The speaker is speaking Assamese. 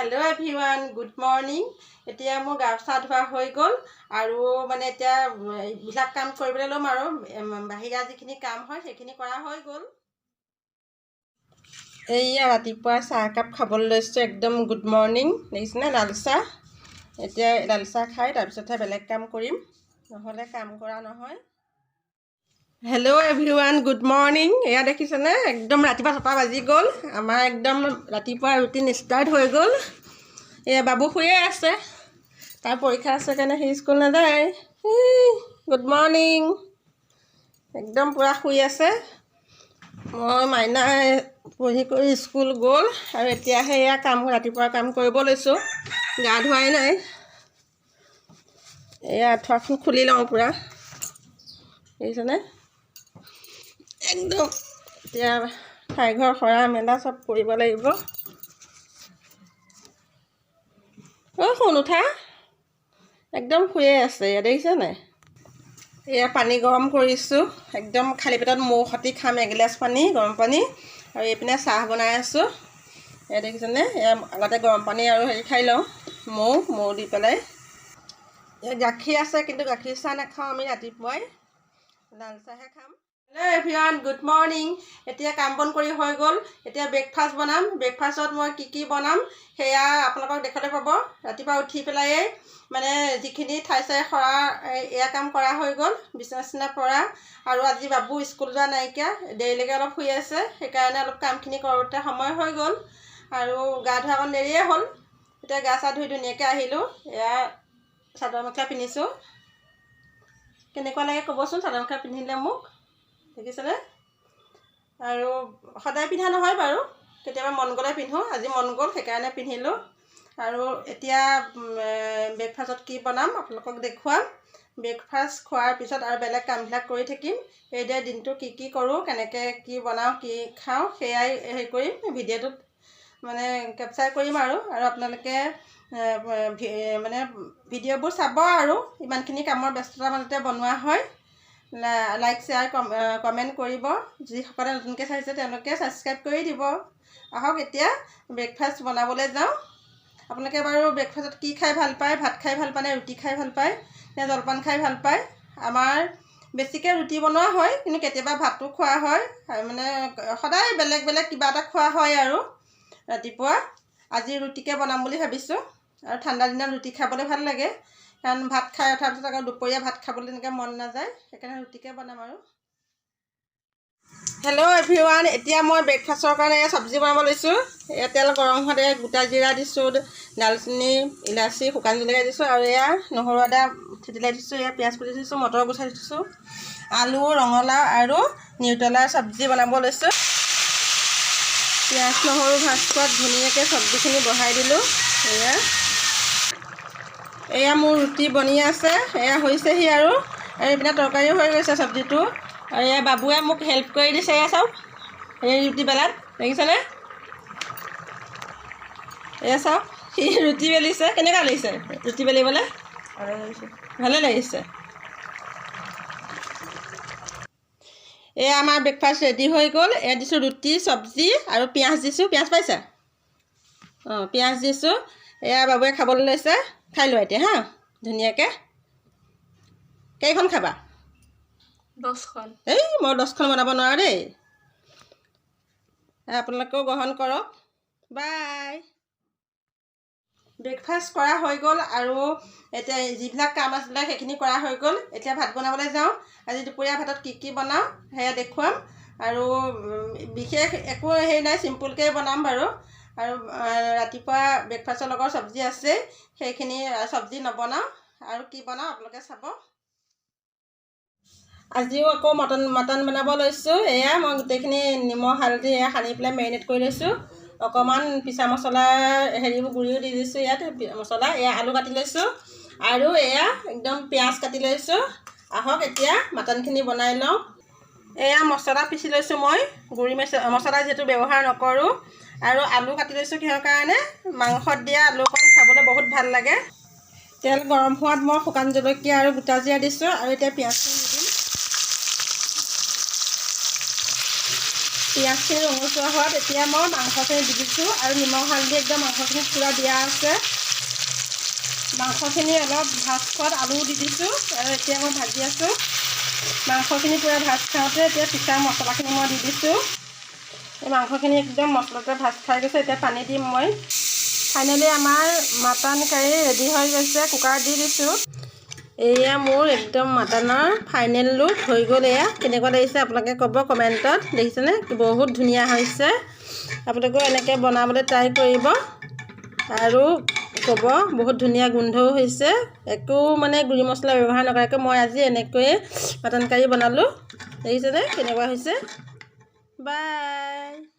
হেল্ল' এভৰিৱান গুড মৰ্ণিং এতিয়া মোৰ গা চা ধোৱা হৈ গ'ল আৰু মানে এতিয়া এইবিলাক কাম কৰিবলৈ ল'ম আৰু। বাহিৰা যিখিনি কাম হয় সেইখিনি কৰা হৈ গ'ল। এইয়া ৰাতিপুৱা চাহ একাপ খাবলৈ লৈছোঁ একদম গুড মৰ্ণিং দেখিছেনে লাল চাহ এতিয়া লাল চাহ খাই তাৰপিছতহে বেলেগ কাম কৰিম। নহ'লে কাম কৰা নহয়। হেল্ল' এভৰিৱান গুড মৰ্ণিং এয়া দেখিছেনে? একদম ৰাতিপুৱা ছটা বাজি গ'ল। আমাৰ একদম ৰাতিপুৱা ৰুটিন ষ্টাৰ্ট হৈ গ'ল। এয়া বাবু শুয়ে আছে। তাৰ পৰীক্ষা আছে কাৰণে সি স্কুল নাযায়। গুড মৰ্ণিং একদম পূৰা শুই আছে। মই মাইনাই পঢ়ি কৰি স্কুল গ'ল আৰু এতিয়াহে এয়া কাম ৰাতিপুৱা কাম কৰিব লৈছোঁ। গা ধোৱাই নাই। এয়া আঁঠুৱাখন খুলি লওঁ পূৰা। দেখিছেনে? একদম। এতিয়া ঠাইঘৰ সৰা মেলা চব কৰিব লাগিব। অ' উঠা। একদম শুয়ে আছে এয়া দেখিছে নাই? এয়া পানী গৰম কৰিছোঁ একদম খালী পেটত মৌ সতি খাম এগিলাচ পানী গৰম পানী আৰু এইপিনে চাহ বনাই আছোঁ। এয়া দেখিছেনে এয়া আগতে গৰম পানী আৰু হেৰি খাই লওঁ মৌ মৌ দি পেলাই। গাখীৰ আছে কিন্তু গাখীৰ চাহ নাখাওঁ আমি ৰাতিপুৱাই। লাল চাহহে খাম। হেল্ল' এভৰিৱান গুড মৰ্ণিং এতিয়া কাম বন কৰি হৈ গ'ল। এতিয়া ব্ৰেকফাষ্ট বনাম। ব্ৰেকফাষ্টত মই কি কি বনাম সেয়া আপোনালোকক দেখাতে পাব ৰাতিপুৱা উঠি পেলাইয়ে মানে যিখিনি ঠাই চাই সৰা এয়া কাম কৰা হৈ গ'ল বিচনা চিচনা পৰা। আৰু আজি বাবু স্কুল যোৱা নাইকিয়া। দেৰিলৈকে অলপ শুই আছে সেইকাৰণে অলপ কামখিনি কৰোঁতে সময় হৈ গ'ল। আৰু গা ধোৱা অকণ দেৰিয়ে হ'ল। এতিয়া গা চা ধুই ধুনীয়াকৈ আহিলোঁ। এয়া চাদৰ মেখেলা পিন্ধিছোঁ। কেনেকুৱা লাগে ক'বচোন চাদৰ মেখেলা পিন্ধিলে মোক? দেখিছেনে? আৰু সদায় পিন্ধা নহয় বাৰু। কেতিয়াবা মন গ'লে পিন্ধোঁ আজি মন গ'ল সেইকাৰণে পিন্ধিলোঁ। আৰু এতিয়া ব্ৰেকফাষ্টত কি বনাম আপোনালোকক দেখুৱাম। ব্ৰেকফাষ্ট খোৱাৰ পিছত আৰু বেলেগ কামবিলাক কৰি থাকিম। সেইদৰে দিনটো কি কি কৰোঁ কেনেকৈ কি বনাওঁ কি খাওঁ সেয়াই হেৰি কৰিম ভিডিঅ'টোত মানে কেপচাৰ কৰিম আৰু। আৰু আপোনালোকে মানে ভিডিঅ'বোৰ চাব আৰু। ইমানখিনি কামৰ ব্যস্ততাৰ মাজতে বনোৱা হয়। লাইক শ্বেয়াৰ কমেণ্ট কৰিব। যিসকলে নতুনকৈ চাইছে তেওঁলোকে ছাবস্ক্ৰাইব কৰি দিব। আহক এতিয়া ব্ৰেকফাষ্ট বনাবলৈ যাওঁ। আপোনালোকে বাৰু ব্ৰেকফাষ্টত কি খাই ভাল পায়? ভাত খাই ভাল পায় নে ৰুটি খাই ভাল পায়? নে জলপান খাই ভাল পায়? আমাৰ বেছিকৈ ৰুটি বনোৱা হয় কিন্তু কেতিয়াবা ভাতো খোৱা হয়। মানে সদায় বেলেগ বেলেগ কিবা এটা খোৱা হয় আৰু ৰাতিপুৱা। আজি ৰুটিকে বনাম বুলি ভাবিছোঁ। আৰু ঠাণ্ডা দিনত ৰুটি খাবলৈ ভাল লাগে। কাৰণ ভাত খাই উঠাৰ পিছত আকৌ দুপৰীয়া ভাত খাবলৈ তেনেকৈ মন নাযায় সেইকাৰণে ৰুটিকে বনাম আৰু। হেল্ল' এভৰিৱান এতিয়া মই ব্ৰেকফাষ্টৰ কাৰণে চব্জি বনাব লৈছোঁ। এয়া তেল গৰম হোৱাতে গোটা জিৰা দিছোঁ ডালচেনি ইলাচি শুকান জলকীয়া দিছোঁ আৰু এয়া নহৰু আদা থেতেলাই দিছোঁ এয়া পিঁয়াজ কুটি দিছোঁ মটৰ গুচাই দিছোঁ। আলু ৰঙালাও আৰু নিউটেলাৰ চব্জি বনাব লৈছোঁ। পিঁয়াজ নহৰু ভাজ খোৱাত ধুনীয়াকৈ চব্জিখিনি বহাই দিলোঁ এয়া। এয়া মোৰ ৰুটি বনি আছে এয়া হৈছেহি আৰু। এইপিনে তৰকাৰীও হৈ গৈছে চব্জিটো। আৰু এয়া বাবুৱে মোক হেল্প কৰি দিছে এয়া চাওক। এই ৰুটি বেলাত দেখিছেনে? এয়া চাওক সি ৰুটি বেলিছে কেনেকুৱা লাগিছে? ৰুটি বেলিবলৈ? ভালে লাগিছে। এয়া আমাৰ ব্ৰেকফাষ্ট ৰেডি হৈ গ'ল। এয়া দিছোঁ ৰুটি চব্জি আৰু পিঁয়াজ দিছোঁ। পিঁয়াজ পাইছা? অঁ পিঁয়াজ দিছোঁ। এয়া বাবুৱে খাবলৈ লৈছে। খাই লোৱা এতিয়া হা? ধুনীয়াকৈ। কেইখন খাবা? দহখন। এই মই দহখন বনাব নোৱাৰোঁ দেই। আপোনালোকেও গ্ৰহণ কৰক। বাই। ব্ৰেকফাষ্ট কৰা হৈ গ'ল আৰু এতিয়া যিবিলাক কাম আছিলে সেইখিনি কৰা হৈ গ'ল। এতিয়া ভাত বনাবলৈ যাওঁ। আজি দুপৰীয়া ভাতত কি কি বনাওঁ সেয়া দেখুৱাম। আৰু বিশেষ একো হেৰি নাই চিম্পুলকৈ বনাম বাৰু। আৰু ৰাতিপুৱা ব্ৰেকফাষ্টৰ লগৰ চব্জি আছেই সেইখিনি চব্জি নবনাওঁ। আৰু কি বনাওঁ আপোনালোকে চাব। আজিও আকৌ মটন মটন বনাব লৈছোঁ। এয়া মই গোটেইখিনি নিমখ হালধি এয়া সানি পেলাই মেৰিনেট কৰি লৈছোঁ। অকণমান পিছা মছলা হেৰিবোৰ গুড়িও দি দিছোঁ ইয়াত মছলা এয়া আলু কাটি লৈছোঁ। আৰু এয়া একদম পিঁয়াজ কাটি লৈছোঁ। আহক এতিয়া মটনখিনি বনাই লওঁ। এয়া মছলা পিচি লৈছোঁ মই গুড়ি মছ মছলা যিহেতু ব্যৱহাৰ নকৰোঁ। আৰু আলু কাটি লৈছোঁ কিহৰ কাৰণে? মাংসত দিয়া আলুকণ খাবলৈ বহুত ভাল লাগে। তেল গৰম হোৱাত মই শুকান জলকীয়া আৰু গোটা জিৰা দিছোঁ আৰু এতিয়া পিঁয়াজখিনি দি দিম। পিঁয়াজখিনি ৰঙচুৱা হোৱাত এতিয়া মই মাংসখিনি দি দিছোঁ আৰু নিমখ হালধি একদম মাংসখিনি পূৰা দিয়া আছে। মাংসখিনি অলপ ভাজ খোৱাত আলুও দি দিছোঁ আৰু এতিয়া মই ভাজি আছোঁ। মাংসখিনি পূৰা ভাজ খাওঁতে এতিয়া পিছা মছলাখিনি মই দি দিছোঁ। এই মাংসখিনি একদম মছলাতে ভাজ খাই গৈছে এতিয়া পানী দিম মই। ফাইনেলি আমাৰ মাটন কাৰী ৰেডি হৈ গৈছে কুকাৰত দি দিছোঁ। এয়া মোৰ একদম মাটনৰ ফাইনেল লুক হৈ গ'ল এয়া। কেনেকুৱা লাগিছে আপোনালোকে ক'ব কমেণ্টত। দেখিছেনে? বহুত ধুনীয়া হৈছে। আপোনালোকেও এনেকৈ বনাবলৈ ট্ৰাই কৰিব। আৰু ক'ব বহুত ধুনীয়া গোন্ধও হৈছে। একো মানে গুড়ি মছলা ব্যৱহাৰ নকৰাকৈ মই আজি এনেকৈয়ে মাটন কাৰী বনালোঁ। দেখিছেনে? কেনেকুৱা হৈছে? বাই!